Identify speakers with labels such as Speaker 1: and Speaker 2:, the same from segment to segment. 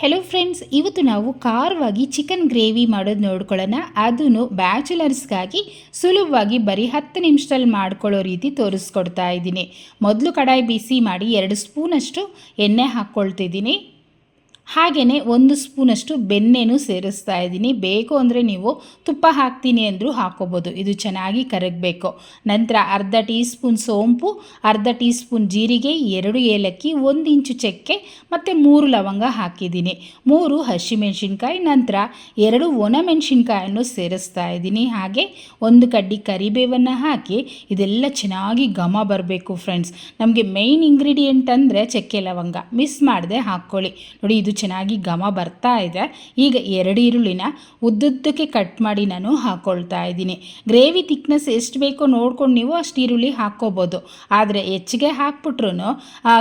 Speaker 1: Hello friends ಇವತ್ತು ನಾವು ಖಾರವಾಗಿ ಚಿಕನ್ ಗ್ರೇವಿ ಮಾಡೋದು ನೋಡ್ಕೊಳ್ಳೋಣ. ಅದನ್ನು ಬ್ಯಾಚುಲರ್ಸ್ಗಾಗಿ ಸುಲಭವಾಗಿ ಬರೀ ಹತ್ತು ನಿಮಿಷದಲ್ಲಿ ಮಾಡ್ಕೊಳ್ಳೋ ರೀತಿ ತೋರಿಸ್ಕೊಡ್ತಾ ಇದ್ದೀನಿ. ಮೊದಲು ಕಡಾಯಿ ಬಿಸಿ ಮಾಡಿ ಎರಡು ಸ್ಪೂನಷ್ಟು ಎಣ್ಣೆ ಹಾಕ್ಕೊಳ್ತಿದ್ದೀನಿ. ಹಾಗೆಯೇ ಒಂದು ಸ್ಪೂನಷ್ಟು ಬೆಣ್ಣೆನೂ ಸೇರಿಸ್ತಾ ಇದ್ದೀನಿ. ಬೇಕು ಅಂದರೆ ನೀವು ತುಪ್ಪ ಹಾಕ್ತೀನಿ ಅಂದರೂ ಹಾಕೋಬೋದು ಇದು ಚೆನ್ನಾಗಿ ಕರಗಬೇಕು. ನಂತರ ಅರ್ಧ ಟೀ ಸ್ಪೂನ್ ಸೋಂಪು, ಅರ್ಧ ಟೀ ಸ್ಪೂನ್ ಜೀರಿಗೆ, ಎರಡು ಏಲಕ್ಕಿ, ಒಂದು ಇಂಚು ಚಕ್ಕೆ ಮತ್ತು ಮೂರು ಲವಂಗ ಹಾಕಿದ್ದೀನಿ. ಮೂರು ಹಸಿಮೆಣಸಿನ್ಕಾಯಿ, ನಂತರ ಎರಡು ಒಣಮೆಣಸಿನ್ಕಾಯನ್ನು ಸೇರಿಸ್ತಾ ಇದ್ದೀನಿ. ಹಾಗೆ ಒಂದು ಕಡ್ಡಿ ಕರಿಬೇವನ್ನು ಹಾಕಿ ಇದೆಲ್ಲ ಚೆನ್ನಾಗಿ ಘಮ ಬರಬೇಕು ಫ್ರೆಂಡ್ಸ್ ನಮಗೆ ಮೇಯ್ನ್ ಇಂಗ್ರೀಡಿಯೆಂಟ್ ಅಂದರೆ ಚಕ್ಕೆ ಲವಂಗ. ಮಿಸ್ ಮಾಡದೆ ಹಾಕ್ಕೊಳ್ಳಿ. ನೋಡಿ, ಇದು ಚೆನ್ನಾಗಿ ಘಮ ಬರ್ತಾ ಇದೆ. ಈಗ ಎರಡು ಈರುಳ್ಳಿನ ಉದ್ದುದ್ದಕ್ಕೆ ಕಟ್ ಮಾಡಿ ನಾನು ಹಾಕ್ಕೊಳ್ತಾ ಇದ್ದೀನಿ. ಗ್ರೇವಿ ತಿಕ್ನೆಸ್ ಎಷ್ಟು ಬೇಕೋ ನೋಡ್ಕೊಂಡು ನೀವು ಅಷ್ಟು ಈರುಳ್ಳಿ ಹಾಕ್ಕೋಬೋದು. ಆದರೆ ಹೆಚ್ಚಿಗೆ ಹಾಕ್ಬಿಟ್ರು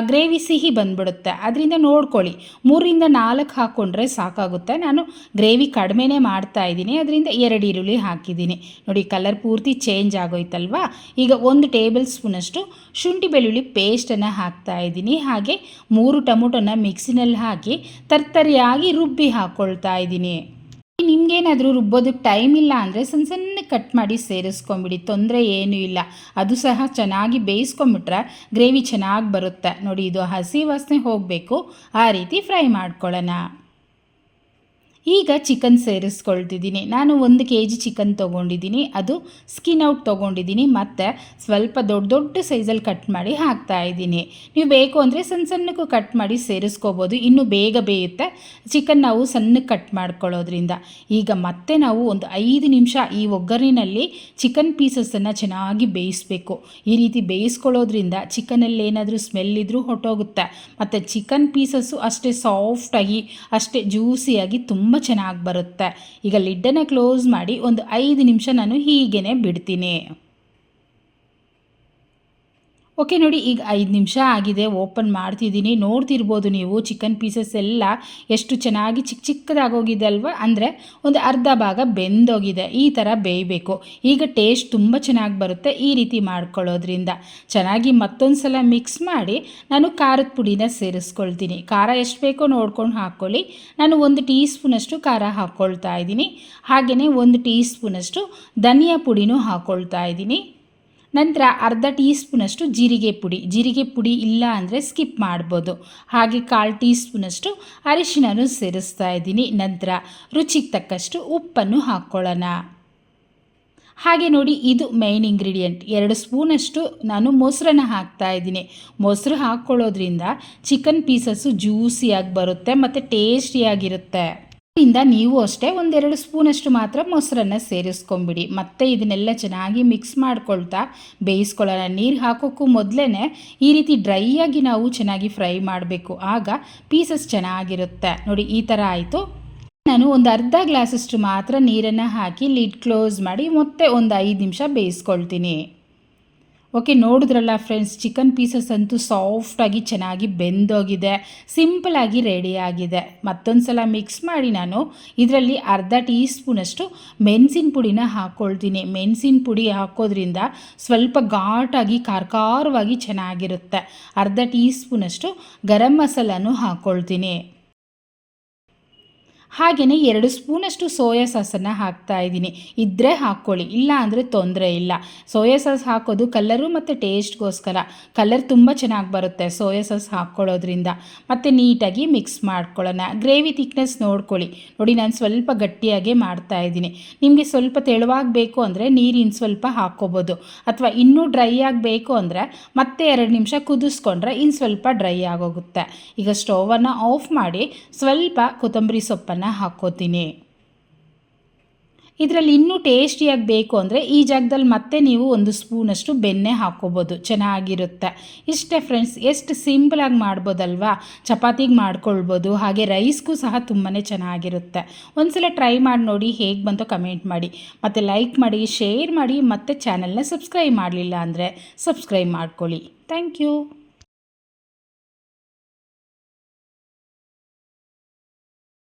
Speaker 1: ಗ್ರೇವಿ ಸಿಹಿ ಬಂದ್ಬಿಡುತ್ತೆ. ಅದರಿಂದ ನೋಡ್ಕೊಳ್ಳಿ. ಮೂರಿಂದ ನಾಲ್ಕು ಹಾಕ್ಕೊಂಡ್ರೆ ಸಾಕಾಗುತ್ತೆ. ನಾನು ಗ್ರೇವಿ ಕಡಿಮೆನೇ ಮಾಡ್ತಾ ಇದ್ದೀನಿ. ಅದರಿಂದ ಎರಡು ಈರುಳ್ಳಿ ಹಾಕಿದ್ದೀನಿ. ನೋಡಿ ಕಲರ್ ಪೂರ್ತಿ ಚೇಂಜ್ ಆಗೋಯ್ತಲ್ವಾ? ಈಗ ಒಂದು ಟೇಬಲ್ ಸ್ಪೂನಷ್ಟು ಶುಂಠಿ ಬೆಳ್ಳುಳ್ಳಿ ಪೇಸ್ಟನ್ನು ಹಾಕ್ತಾ ಇದ್ದೀನಿ. ಹಾಗೆ ಮೂರು ಟೊಮೊಟೊನ ಮಿಕ್ಸಿನಲ್ಲಿ ಹಾಕಿ ತರ್ತರಿಯಾಗಿ ರುಬ್ಬಿ ಹಾಕ್ಕೊಳ್ತಾ ಇದ್ದೀನಿ. ನಿಮಗೇನಾದರೂ ರುಬ್ಬೋದಕ್ಕೆ ಟೈಮ್ ಇಲ್ಲ ಅಂದರೆ ಸಣ್ಣ ಸಣ್ಣ ಕಟ್ ಮಾಡಿ ಸೇರಿಸ್ಕೊಂಬಿಡಿ, ತೊಂದರೆ ಏನೂ ಇಲ್ಲ. ಅದು ಸಹ ಚೆನ್ನಾಗಿ ಬೇಯಿಸ್ಕೊಂಬಿಟ್ರೆ ಗ್ರೇವಿ ಚೆನ್ನಾಗಿ ಬರುತ್ತೆ. ನೋಡಿ, ಇದು ಹಸಿ ವಾಸನೆ ಹೋಗಬೇಕು. ಆ ರೀತಿ ಫ್ರೈ ಮಾಡ್ಕೊಳ್ಳೋಣ. ಈಗ ಚಿಕನ್ ಸೇರಿಸ್ಕೊಳ್ತಿದ್ದೀನಿ. ನಾನು ಒಂದು ಕೆ ಜಿ ಚಿಕನ್ ತೊಗೊಂಡಿದ್ದೀನಿ. ಅದು ಸ್ಕಿನ್ ಔಟ್ ತೊಗೊಂಡಿದ್ದೀನಿ. ಮತ್ತು ಸ್ವಲ್ಪ ದೊಡ್ಡ ದೊಡ್ಡ ಸೈಜಲ್ಲಿ ಕಟ್ ಮಾಡಿ ಹಾಕ್ತಾ ಇದ್ದೀನಿ. ನೀವು ಬೇಕು ಅಂದರೆ ಸಣ್ಣ ಸಣ್ಣಕ್ಕೂ ಕಟ್ ಮಾಡಿ ಸೇರಿಸ್ಕೋಬೋದು. ಇನ್ನೂ ಬೇಗ ಬೇಯುತ್ತೆ. ಚಿಕನ್ ನಾವು ಸಣ್ಣಕ್ಕೆ ಕಟ್ ಮಾಡ್ಕೊಳ್ಳೋದ್ರಿಂದ. ಈಗ ಮತ್ತೆ ನಾವು ಒಂದು ಐದು ನಿಮಿಷ ಈ ಒಗ್ಗರಿನಲ್ಲಿ ಚಿಕನ್ ಪೀಸಸನ್ನು ಚೆನ್ನಾಗಿ ಬೇಯಿಸಬೇಕು. ಈ ರೀತಿ ಬೇಯಿಸ್ಕೊಳ್ಳೋದ್ರಿಂದ ಚಿಕನಲ್ಲಿ ಏನಾದರೂ ಸ್ಮೆಲ್ ಇದ್ದರೂ ಹೊಟ್ಟೋಗುತ್ತೆ. ಮತ್ತು ಚಿಕನ್ ಪೀಸಸ್ಸು ಅಷ್ಟೇ ಸಾಫ್ಟಾಗಿ ಅಷ್ಟೇ ಜ್ಯೂಸಿಯಾಗಿ ತುಂಬ ಚೆನ್ನಾಗಿ ಬರುತ್ತೆ. ಈಗ ಲಿಡ್ಡನ್ನು ಕ್ಲೋಸ್ ಮಾಡಿ ಒಂದು ಐದು ನಿಮಿಷ ನಾನು ಹೀಗೇ ಬಿಡ್ತೀನಿ. ಓಕೆ, ನೋಡಿ ಈಗ ಐದು ನಿಮಿಷ ಆಗಿದೆ, ಓಪನ್ ಮಾಡ್ತಿದ್ದೀನಿ. ನೋಡ್ತಿರ್ಬೋದು ನೀವು ಚಿಕನ್ ಪೀಸಸ್ ಎಲ್ಲ ಎಷ್ಟು ಚೆನ್ನಾಗಿ ಚಿಕ್ಕ ಚಿಕ್ಕದಾಗೋಗಿದೆ ಅಲ್ವಾ ಅಂದರೆ ಒಂದು ಅರ್ಧ ಭಾಗ ಬೆಂದೋಗಿದೆ, ಈ ಥರ ಬೇಯಬೇಕು. ಈಗ ಟೇಸ್ಟ್ ತುಂಬ ಚೆನ್ನಾಗಿ ಬರುತ್ತೆ ಈ ರೀತಿ ಮಾಡ್ಕೊಳ್ಳೋದ್ರಿಂದ. ಚೆನ್ನಾಗಿ ಮತ್ತೊಂದು ಸಲ ಮಿಕ್ಸ್ ಮಾಡಿ ನಾನು ಖಾರದ ಪುಡಿನ ಸೇರಿಸ್ಕೊಳ್ತೀನಿ. ಖಾರ ಎಷ್ಟು ಬೇಕೋ ನೋಡ್ಕೊಂಡು ಹಾಕ್ಕೊಳ್ಳಿ. ನಾನು ಒಂದು ಟೀ ಸ್ಪೂನಷ್ಟು ಖಾರ ಹಾಕ್ಕೊಳ್ತಾ ಇದ್ದೀನಿ. ಹಾಗೆಯೇ ಒಂದು ಟೀ ಸ್ಪೂನಷ್ಟು ಧನಿಯಾ ಪುಡಿನೂ ಹಾಕ್ಕೊಳ್ತಾ ಇದ್ದೀನಿ. ನಂತರ ಅರ್ಧ ಟೀ ಸ್ಪೂನಷ್ಟು ಜೀರಿಗೆ ಪುಡಿ. ಜೀರಿಗೆ ಪುಡಿ ಇಲ್ಲ ಅಂದರೆ ಸ್ಕಿಪ್ ಮಾಡ್ಬೋದು. ಹಾಗೆ ಕಾಲು ಟೀ ಸ್ಪೂನಷ್ಟು ಅರಿಶಿನೂ ಸೇರಿಸ್ತಾ ಇದ್ದೀನಿ. ನಂತರ ರುಚಿಗೆ ತಕ್ಕಷ್ಟು ಉಪ್ಪನ್ನು ಹಾಕ್ಕೊಳ್ಳೋಣ ಹಾಗೆ ನೋಡಿ, ಇದು ಮೈನ್ ಇಂಗ್ರೀಡಿಯೆಂಟ್ ಎರಡು ಸ್ಪೂನಷ್ಟು ನಾನು ಮೊಸರನ್ನು ಹಾಕ್ತಾ ಇದ್ದೀನಿ. ಮೊಸರು ಹಾಕ್ಕೊಳ್ಳೋದ್ರಿಂದ ಚಿಕನ್ ಪೀಸಸ್ಸು ಜ್ಯೂಸಿಯಾಗಿ ಬರುತ್ತೆ ಮತ್ತು ಟೇಸ್ಟಿಯಾಗಿರುತ್ತೆ. ಇಂದ ನೀವು ಅಷ್ಟೇ ಒಂದೆರಡು ಸ್ಪೂನಷ್ಟು ಮಾತ್ರ ಮೊಸರನ್ನು ಸೇರಿಸ್ಕೊಂಬಿಡಿ. ಮತ್ತೆ ಇದನ್ನೆಲ್ಲ ಚೆನ್ನಾಗಿ ಮಿಕ್ಸ್ ಮಾಡ್ಕೊಳ್ತಾ ಬೇಯಿಸ್ಕೊಳ್ಳೋಣ. ನೀರು ಹಾಕೋಕ್ಕೂ ಮೊದಲೇ ಈ ರೀತಿ ಡ್ರೈ ಆಗಿ ನಾವು ಚೆನ್ನಾಗಿ ಫ್ರೈ ಮಾಡಬೇಕು. ಆಗ ಪೀಸಸ್ ಚೆನ್ನಾಗಿರುತ್ತೆ. ನೋಡಿ, ಈ ಥರ ಆಯಿತು. ನಾನು ಒಂದು ಅರ್ಧ ಗ್ಲಾಸಷ್ಟು ಮಾತ್ರ ನೀರನ್ನು ಹಾಕಿ ಲಿಡ್ ಕ್ಲೋಸ್ ಮಾಡಿ ಮತ್ತೆ ಒಂದು ಐದು ನಿಮಿಷ ಬೇಯಿಸ್ಕೊಳ್ತೀನಿ. ಓಕೆ ನೋಡಿದ್ರಲ್ಲ ಫ್ರೆಂಡ್ಸ್ ಚಿಕನ್ ಪೀಸಸ್ ಅಂತೂ ಸಾಫ್ಟಾಗಿ ಚೆನ್ನಾಗಿ ಬೆಂದೋಗಿದೆ ಸಿಂಪಲಾಗಿ ರೆಡಿಯಾಗಿದೆ ಮತ್ತೊಂದು ಸಲ ಮಿಕ್ಸ್ ಮಾಡಿ ನಾನು ಇದರಲ್ಲಿ ಅರ್ಧ ಟೀ ಸ್ಪೂನಷ್ಟು ಮೆಣಸಿನ ಪುಡಿನ ಹಾಕ್ಕೊಳ್ತೀನಿ ಮೆಣಸಿನ ಪುಡಿ ಹಾಕೋದ್ರಿಂದ ಸ್ವಲ್ಪ ಘಾಟಾಗಿ, ಕಾರ್ಕಾರವಾಗಿ ಚೆನ್ನಾಗಿರುತ್ತೆ. ಅರ್ಧ ಟೀ ಸ್ಪೂನಷ್ಟು ಗರಂ ಮಸಾಲನೂ ಹಾಕ್ಕೊಳ್ತೀನಿ ಹಾಗೆಯೇ ಎರಡು ಸ್ಪೂನಷ್ಟು ಸೋಯಾ ಸಾಸನ್ನು ಹಾಕ್ತಾ ಇದ್ದೀನಿ. ಇದ್ದರೆ ಹಾಕ್ಕೊಳ್ಳಿ, ಇಲ್ಲ ಅಂದರೆ ತೊಂದರೆ ಇಲ್ಲ. ಸೋಯಾ ಸಾಸ್ ಹಾಕೋದು ಕಲ್ಲರು ಮತ್ತು ಟೇಸ್ಟ್ಗೋಸ್ಕರ. ಕಲರ್ ತುಂಬ ಚೆನ್ನಾಗಿ ಬರುತ್ತೆ ಸೋಯಾ ಸಾಸ್ ಹಾಕ್ಕೊಳ್ಳೋದ್ರಿಂದ. ಮತ್ತು ನೀಟಾಗಿ ಮಿಕ್ಸ್ ಮಾಡ್ಕೊಳ್ಳೋಣ. ಗ್ರೇವಿ ತಿಕ್ನೆಸ್ ನೋಡ್ಕೊಳ್ಳಿ. ನೋಡಿ ನಾನು ಸ್ವಲ್ಪ ಗಟ್ಟಿಯಾಗೆ ಮಾಡ್ತಾ ಇದ್ದೀನಿ. ನಿಮಗೆ ಸ್ವಲ್ಪ ತೆಳುವಾಗಿ ಬೇಕು ಅಂದರೆ ನೀರಿನ ಸ್ವಲ್ಪ ಹಾಕ್ಕೋಬೋದು. ಅಥವಾ ಇನ್ನೂ ಡ್ರೈ ಆಗಬೇಕು ಅಂದರೆ ಮತ್ತೆ ಎರಡು ನಿಮಿಷ ಕುದಿಸ್ಕೊಂಡ್ರೆ ಇನ್ನು ಸ್ವಲ್ಪ ಡ್ರೈ ಆಗೋಗುತ್ತೆ. ಈಗ ಸ್ಟೋವನ್ನು ಆಫ್ ಮಾಡಿ ಸ್ವಲ್ಪ ಕೊತ್ತಂಬರಿ ಸೊಪ್ಪನ್ನು ಹಾಕ್ಕೋತೀನಿ ಇದರಲ್ಲಿ ಇನ್ನೂ ಟೇಸ್ಟಿಯಾಗಿ ಬೇಕು ಅಂದರೆ ಈ ಜಾಗದಲ್ಲಿ ಮತ್ತೆ ನೀವು ಒಂದು ಸ್ಪೂನಷ್ಟು ಬೆಣ್ಣೆ ಹಾಕ್ಕೋಬೋದು ಚೆನ್ನಾಗಿರುತ್ತೆ. ಇಷ್ಟೇ ಫ್ರೆಂಡ್ಸ್, ಎಷ್ಟು ಸಿಂಪಲಾಗಿ ಮಾಡ್ಬೋದಲ್ವಾ? ಚಪಾತಿಗೆ ಮಾಡ್ಕೊಳ್ಬೋದು. ಹಾಗೆ ರೈಸ್ಗೂ ಸಹ ತುಂಬಾ ಚೆನ್ನಾಗಿರುತ್ತೆ. ಒಂದ್ಸಲ ಟ್ರೈ ಮಾಡಿ ನೋಡಿ ಹೇಗೆ ಬಂತೋ ಕಮೆಂಟ್ ಮಾಡಿ. ಮತ್ತು ಲೈಕ್ ಮಾಡಿ, ಶೇರ್ ಮಾಡಿ, ಮತ್ತು ಚಾನಲ್ನ ಸಬ್ಸ್ಕ್ರೈಬ್ ಮಾಡಲಿಲ್ಲ ಅಂದರೆ ಸಬ್ಸ್ಕ್ರೈಬ್ ಮಾಡ್ಕೊಳ್ಳಿ. Thank you.